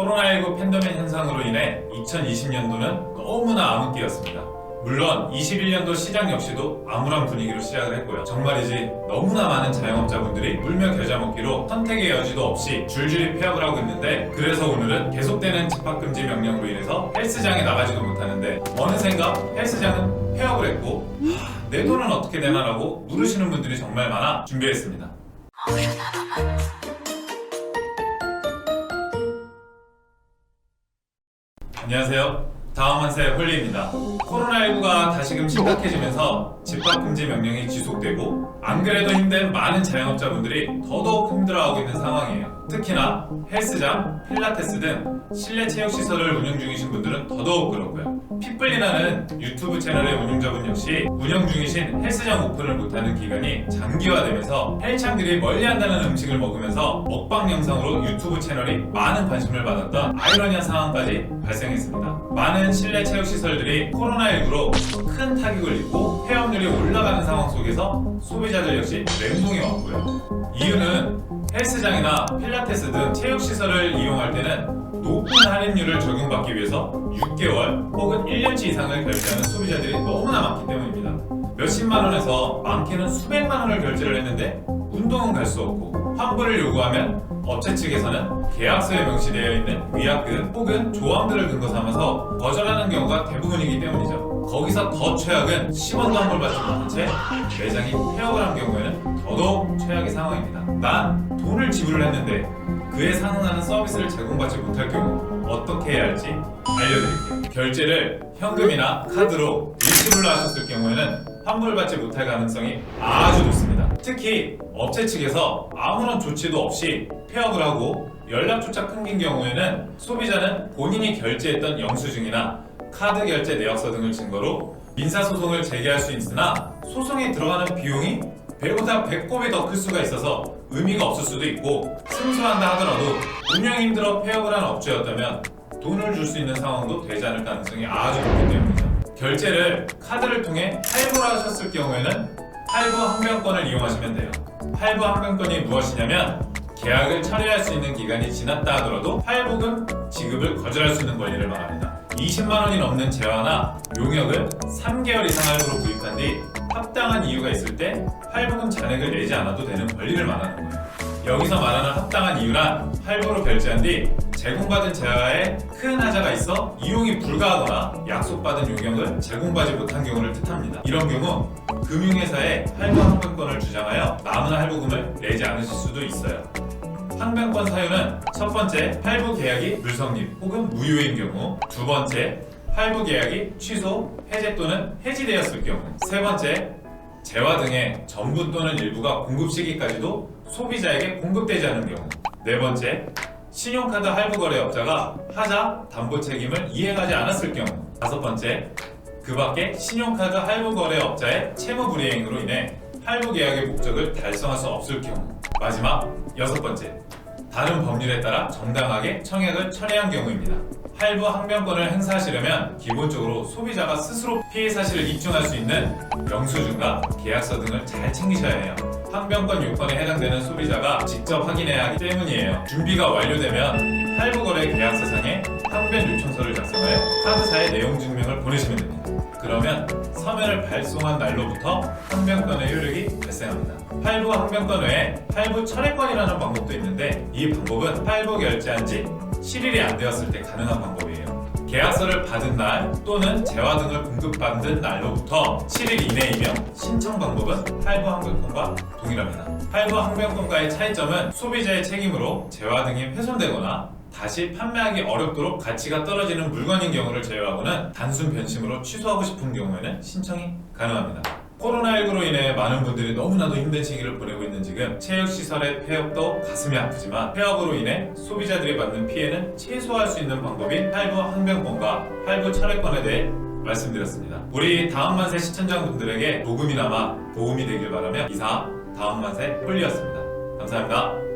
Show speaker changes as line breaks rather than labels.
코로나19 팬데믹 현상으로 인해 2020년도는 너무나 암흑기였습니다. 물론 21년도 시장 역시도 암울한 분위기로 시작을 했고요. 정말이지 너무나 많은 자영업자분들이 물며 겨자 먹기로 선택의 여지도 없이 줄줄이 폐업을 하고 있는데 그래서 오늘은 계속되는 집합금지 명령으로 인해서 헬스장에 나가지도 못하는데 어느샌가 헬스장은 폐업을 했고 하, 내 돈은 어떻게 되나라고 물으시는 분들이 정말 많아 준비했습니다. 안녕하세요. 다음 한세 홀리입니다. 코로나19가 다시금 심각해지면서 집합금지 명령이 지속되고 안 그래도 힘든 많은 자영업자분들이 더더욱 힘들어하고 있는 상황이에요. 특히나 헬스장, 필라테스 등 실내 체육시설을 운영 중이신 분들은 더더욱 그렇고요. 핏불리나는 유튜브 채널의 운영자분 역시 운영 중이신 헬스장 오픈을 못하는 기간이 장기화되면서 헬창들이 멀리한다는 음식을 먹으면서 먹방 영상으로 유튜브 채널이 많은 관심을 받았던 아이러니한 상황까지 발생했습니다. 많은 실내 체육시설들이 코로나19로 큰 타격을 입고 폐업률이 올라가는 상황 속에서 소비자들 역시 멘붕이 왔고요. 이유는 헬스장이나 필라테스 등 체육시설을 이용할 때는 높은 할인율을 적용받기 위해서 6개월 혹은 1년치 이상을 결제하는 소비자들이 너무나 많기 때문입니다. 몇십만 원에서 많게는 수백만 원을 결제를 했는데 운동은 갈 수 없고 환불을 요구하면 업체 측에서는 계약서에 명시되어 있는 위약금 혹은 조항들을 근거 삼아서 거절하는 경우가 대부분이기 때문이죠. 거기서 더 최악은 10원도 환불 받지 못한 채 매장이 폐업을 한 경우에는 더더욱 최악의 상황입니다. 난 돈을 지불을 했는데 그에 상응하는 서비스를 제공받지 못할 경우 어떻게 해야 할지 알려드릴게요. 결제를 현금이나 카드로 일시불로 하셨을 경우에는 환불받지 못할 가능성이 아주 높습니다. 특히 업체 측에서 아무런 조치도 없이 폐업을 하고 연락조차 끊긴 경우에는 소비자는 본인이 결제했던 영수증이나 카드 결제 내역서 등을 증거로 민사소송을 제기할 수 있으나 소송에 들어가는 비용이 배보다 배꼽이 더 클 수가 있어서 의미가 없을 수도 있고 승소한다 하더라도 운영이 힘들어 폐업을 한 업체였다면 돈을 줄 수 있는 상황도 되지 않을 가능성이 아주 높기 때문이죠. 결제를 카드를 통해 할부를 하셨을 경우에는 할부 항변권을 이용하시면 돼요. 할부 항변권이 무엇이냐면 계약을 처리할 수 있는 기간이 지났다 하더라도 할부금 지급을 거절할 수 있는 권리를 말합니다. 20만 원이 넘는 재화나 용역을 3개월 이상 할부로 구입한 뒤 합당한 이유가 있을 때 할부금 잔액을 내지 않아도 되는 권리를 말하는 거예요. 여기서 말하는 합당한 이유란 할부로 결제한 뒤 제공받은 재화에 큰 하자가 있어 이용이 불가하거나 약속받은 용역을 제공받지 못한 경우를 뜻합니다. 이런 경우 금융회사에 할부 항변권을 주장하여 남은 할부금을 내지 않으실 수도 있어요. 항변권 사유는 첫 번째 할부 계약이 불성립 혹은 무효인 경우 두 번째 할부 계약이 취소, 해제 또는 해지되었을 경우 세 번째 재화 등의 전부 또는 일부가 공급 시기까지도 소비자에게 공급되지 않은 경우. 네 번째 신용카드 할부 거래업자가 하자 담보 책임을 이행하지 않았을 경우. 다섯 번째 그 밖에 신용카드 할부 거래업자의 채무 불이행으로 인해 할부 계약의 목적을 달성할 수 없을 경우. 마지막 여섯 번째 다른 법률에 따라 정당하게 청약을 철회한 경우입니다. 할부 항변권을 행사하시려면 기본적으로 소비자가 스스로 피해 사실을 입증할 수 있는 영수증과 계약서 등을 잘 챙기셔야 해요. 항변권 요건에 해당되는 소비자가 직접 확인해야 하기 때문이에요. 준비가 완료되면 할부거래 계약서상에 항변 요청서를 작성하여 카드사에 내용 증명을 보내시면 됩니다. 그러면 서면을 발송한 날로부터 항변권의 효력이 발생합니다. 할부 항변권 외에 할부 철회권이라는 방법도 있는데 이 방법은 할부 결제한 지 7일이 안 되었을 때 가능한 방법이에요. 계약서를 받은 날 또는 재화 등을 공급받은 날로부터 7일 이내이며 신청 방법은 할부 항변권과 동일합니다. 할부 항변권과의 차이점은 소비자의 책임으로 재화 등이 훼손되거나 다시 판매하기 어렵도록 가치가 떨어지는 물건인 경우를 제외하고는 단순 변심으로 취소하고 싶은 경우에는 신청이 가능합니다. 코로나19로 인해 많은 분들이 너무나도 힘든 시기를 보내고 있는 지금 체육시설의 폐업도 가슴이 아프지만 폐업으로 인해 소비자들이 받는 피해는 최소화할 수 있는 방법인 할부 항변권과 할부 철회권에 대해 말씀드렸습니다. 우리 다음 만세 시청자분들에게 조금이나마 도움이 되길 바라며 이상 다음 만세 홀리였습니다. 감사합니다.